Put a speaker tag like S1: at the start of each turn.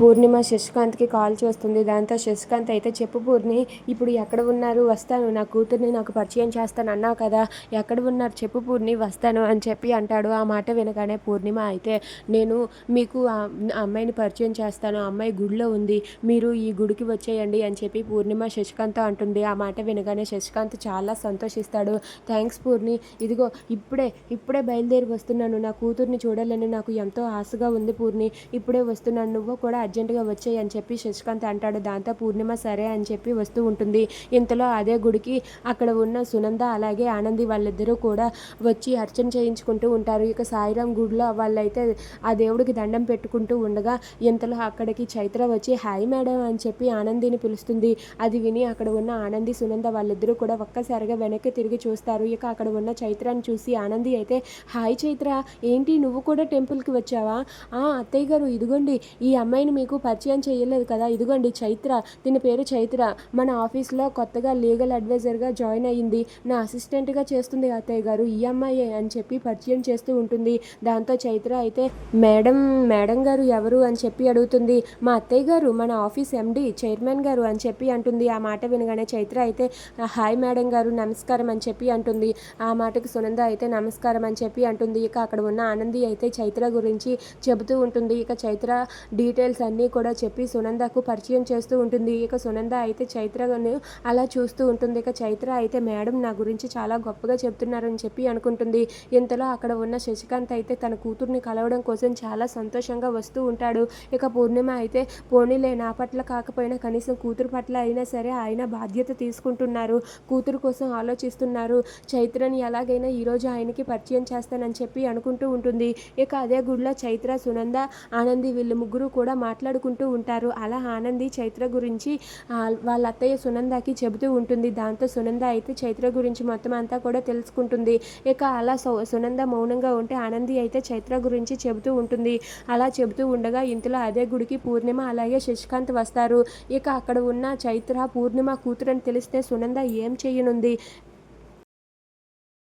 S1: పూర్ణిమ శశికాంత్కి call చేస్తుంది. దాంతో శశికాంత్ అయితే చెప్పు పూర్ణి ఇప్పుడు ఎక్కడ ఉన్నారు? వస్తాను. నా కూతుర్ని నాకు పరిచయం చేస్తాను అన్నావు కదా. ఎక్కడ ఉన్నారు? చెప్పు పూర్ణి వస్తాను అని చెప్పి అంటాడు. ఆ మాట వినగానే పూర్ణిమ అయితే నేను మీకు ఆ అమ్మాయిని పరిచయం చేస్తాను. ఆ అమ్మాయి గుడిలో ఉంది. మీరు ఈ గుడికి వచ్చేయండి అని చెప్పి పూర్ణిమ శశికాంత్ అంటుంది. ఆ మాట వినగానే శశికాంత్ చాలా సంతోషిస్తాడు. థ్యాంక్స్ పూర్ణి. ఇదిగో ఇప్పుడే ఇప్పుడే బయలుదేరి వస్తున్నాను. నా కూతుర్ని చూడాలని నాకు ఎంతో ఆశగా ఉంది పూర్ణి. ఇప్పుడే వస్తున్నాను. నువ్వు కూడా అర్జెంటుగా వచ్చాయి అని చెప్పి శశికాంత్ అంటాడు. దాంతో పూర్ణిమ సరే అని చెప్పి వస్తూ ఉంటుంది. ఇంతలో అదే గుడికి అక్కడ ఉన్న సునంద అలాగే ఆనంది వాళ్ళిద్దరూ కూడా వచ్చి అర్చన చేయించుకుంటూ ఉంటారు. ఇక సాయిరాం గుడిలో వాళ్ళైతే ఆ దేవుడికి దండం పెట్టుకుంటూ ఉండగా ఇంతలో అక్కడికి చైత్ర వచ్చి హాయ్ మేడం అని చెప్పి ఆనందిని పిలుస్తుంది. అది విని అక్కడ ఉన్న ఆనంది సునంద వాళ్ళిద్దరూ కూడా ఒక్కసారిగా వెనక్కి తిరిగి చూస్తారు. ఇక అక్కడ ఉన్న చైత్రాన్ని చూసి ఆనంది అయితే హాయ్ చైత్ర ఏంటి నువ్వు కూడా టెంపుల్కి వచ్చావా? ఆ అత్తయ్య గారు ఇదిగోండి ఈ అమ్మాయిని మీకు పరిచయం చేయలేదు కదా? ఇదిగోండి చైత్ర దీని పేరు చైత్ర. మన ఆఫీస్లో కొత్తగా లీగల్ అడ్వైజర్గా జాయిన్ అయ్యింది నా అసిస్టెంట్గా చేస్తుంది అత్తయ్య గారు. ఈ అమ్మాయి అని చెప్పి పరిచయం చేస్తూ ఉంటుంది. దాంతో చైత్ర అయితే మేడం మేడం గారు ఎవరు? అని చెప్పి అడుగుతుంది. మా అత్తయ్య గారు మన ఆఫీస్ ఎండి చైర్మన్ గారు అని చెప్పి అంటుంది. ఆ మాట వినగానే చైత్ర అయితే హాయ్ మేడం గారు నమస్కారం అని చెప్పి అంటుంది. ఆ మాటకు సునంద అయితే నమస్కారం అని చెప్పి అంటుంది. ఇక అక్కడ ఉన్న ఆనంది అయితే చైత్ర గురించి చెబుతూ ఉంటుంది. ఇక చైత్ర డీటెయిల్స్ అన్నీ కూడా చెప్పి సునందకు పరిచయం చేస్తూ ఉంటుంది. ఇక సునంద అయితే చైత్రను అలా చూస్తూ ఉంటుంది. ఇక చైత్ర అయితే మేడం నా గురించి చాలా గొప్పగా చెప్తున్నారని చెప్పి అనుకుంటుంది. ఇంతలో అక్కడ ఉన్న శశికాంత్ అయితే తన కూతుర్ని కలవడం కోసం చాలా సంతోషంగా వస్తూ ఉంటాడు. ఇక పూర్ణిమ అయితే పోనీలే నా పట్ల కాకపోయినా కనీసం కూతురు పట్ల అయినా సరే ఆయన బాధ్యత తీసుకుంటున్నారు. కూతురు కోసం ఆలోచిస్తున్నారు. చైత్రని ఎలాగైనా ఈరోజు ఆయనకి పరిచయం చేస్తానని చెప్పి అనుకుంటూ ఉంటుంది. ఇక అదే గుడిలో చైత్ర సునంద ఆనంది వీళ్ళు ముగ్గురు కూడా మాట్లాడుకుంటూ ఉంటారు. అలా ఆనంది చైత్ర గురించి వాళ్ళ అత్తయ్య సునందకి చెబుతూ ఉంటుంది. దాంతో సునంద అయితే చైత్ర గురించి మొత్తం అంతా కూడా తెలుసుకుంటుంది. ఇక అలా సునంద మౌనంగా ఉంటే ఆనంది అయితే చైత్ర గురించి చెబుతూ ఉంటుంది. అలా చెబుతూ ఉండగా ఇంతలో అదే గుడికి పూర్ణిమ అలాగే శశికాంత్ వస్తారు. ఇక అక్కడ ఉన్న చైత్ర పూర్ణిమ కూతురని తెలిస్తే సునంద ఏం చేయనుంది?